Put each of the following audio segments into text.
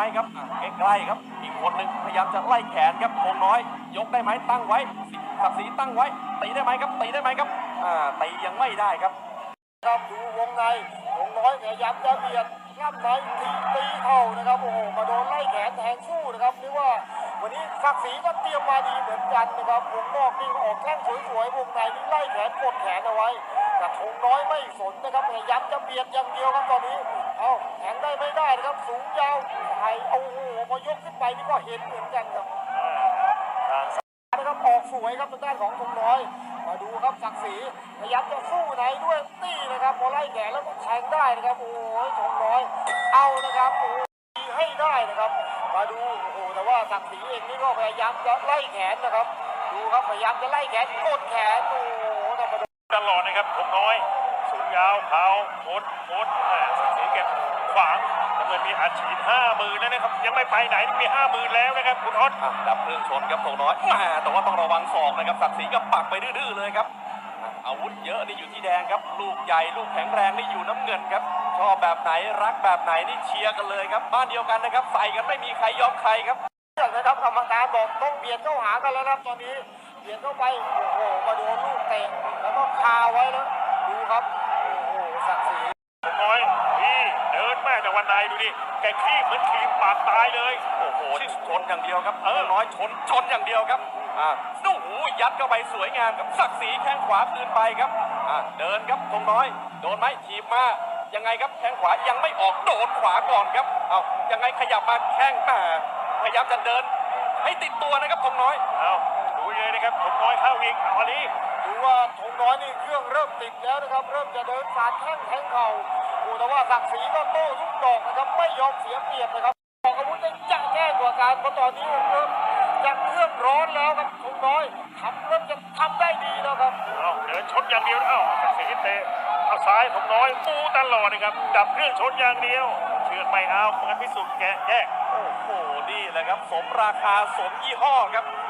ไหมครับใกล้ๆครับ อีกคนหนึ่งพยายามจะไล่แขนครับคงน้อย ยกได้ไหมตั้งไว้ศักดิ์ศรีตั้งไว้ตีได้ไหมครับตีได้ไหมครับอ่าตียังไม่ได้ครับครับดูวงในวงน้อยพยายามจะเบียดกล้ามในตีตีเข่านะครับโอ้โหมาโดนไล่แขนแทงสู้นะครับนี่ว่าวันนี้ศักดิ์ศรีก็เตรียมมาดีเหมือนกันนะครับวงนอกนี่ออกแข้งสวยๆวงในนี่ไล่แขนกดแขนเอาไว้แต่ธงน้อยไม่สนนะครับพยายามจะเบียดอย่างเดียวครับตอนนี้ ไม่ได้นะครับสูงยาวไถ่เอาโอ้โหพอยกขึ้นไปนี่ก็เห็นเหมือนกันครับทางนะครับออกสวยครับทางด้านของธงน้อย มาดูครับศักดิ์ศรีพยายามจะสู้ในด้วยตีนะครับพอไล่แขนแล้วก็แทงได้นะครับโอ้ยธงน้อย เอานะครับโอ้ยให้ได้นะครับ มาดูโอ้โหแต่ว่าศักดิ์ศรีเองนี่ก็พยายามจะไล่แขนนะครับ ดูครับพยายามจะไล่แขนกดแขนโอ้โหแต่มดนต ลอดนะครับผมน้อย สูงยาวเท้าโคตรโคตรอ่าสักสีเก็บขวางน้ำเงินมีอาชีพห้าหมื่นแล้วนะครับ ยังไม่ไปไหนมีห้าหมื่นแล้วนะครับคุณออสอะดับเครื่องชนครับธงน้อยแหม่แต่ว่าต้องระวังศอกนะครับศักดิ์ศรีก็ปักไปดื้อๆเลยครับอะอาวุธเยอะนี่อยู่ที่แดงครับ ลูกใหญ่ลูกแข็งแรงนี่อยู่น้ำเงินครับ ชอบแบบไหนรักแบบไหนนี่เชียร์กันเลยครับ บ้านเดียวกันนะครับ ใส่กันไม่มีใครยอมใครครับเรื่องนะครับกรรมการบอกต้องเบียดเข้าหากันแล้วนะครับตอนนี้ เบียดเข้าไป โอ้โหมาโดนลูกเตะแล้วก็คาไว้แล้ว ดูครับ โอ้โหศักดิ์ศรีผมน้อยพี่เดินแม่แต่วันไหนดูดิ แกขี้เหมือนขีมปากตายเลย โอ้โห ชนอย่างเดียวครับ เออธงน้อยชน ชนอย่างเดียวครับอ่าโอ้โหยัดเข้าไปสวยงามกับศักดิ์ศรีแข้งขวาคืนไปครับอ่าเดินครับธงน้อย โดนไหมถีบมายังไงครับแข้งขวายังไม่ออกโดนขวาก่อนครับ เอายังไงขยับมาแข้งมาพยายามจะเดิน ให้ติดตัวนะครับธงน้อย เอา ดูเลยนะครับผมน้อยเข้าอีกเอาอันนี้ดูว่าธงน้อยนี่เครื่องเริ่มติดแล้วนะครับ เริ่มจะเดินสาดแข้งแทงเข่าโอ้แต่ว่าศักดิ์ศรีก็โต้ทุกดอกนะครับ ไม่ยอมเสียเปรียบนะครับออกอาวุธได้จังแจ้งกว่าการเพราะตอนนี้เริ่มจะเครื่องร้อนแล้วครับธงน้อยทำเริ่มจะทำได้ดีแล้วครับเอาเดินชนอย่างเดียวเอ้าสักสีเตะเอาซ้ายผมน้อยปูตลอดนะครับดับเครื่องชนอย่างเดียวเชือกไม่เอาเหมือนพิสุทธิ์แกะแยกโอ้โหนี่แหละครับ สมราคาสมยี่ห้อครับผู้เอ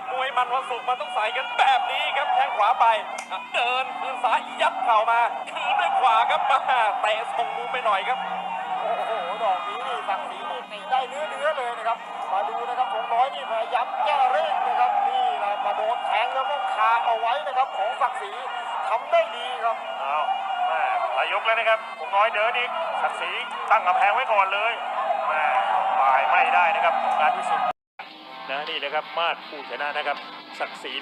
กมวยมันวันศุกร์มันต้องใส่กันแบบนี้ครับแข้งขวาไปอะเดินคืนซ้ายยัดเข่ามาคืนด้วยขวาครับมาเตะส่งมุมไปหน่อยครับ โอ้โหดอกนี้นี่ศักดิ์ศรีนี่ตีได้เนื้อเนื้อๆเลยนะครับ มาดูนะครับธงน้อยนี่พยายามแก้เร่งนะครับนี่นะมาโดนแทงแล้วก็คาเอาไว้นะครับของศักดิ์ศรีทำได้ดีครับเอาแม่หลายยกแล้วนะครับผมน้อยเดินอีกศักดิ์ศรีตั้งกำแพงไว้ก่อนเลยแม่ปลายไม่ได้นะครับของการพิสุทธิ์ นะนี่นะครับมาดผู้ชนะนะครับศักดิ์ศรี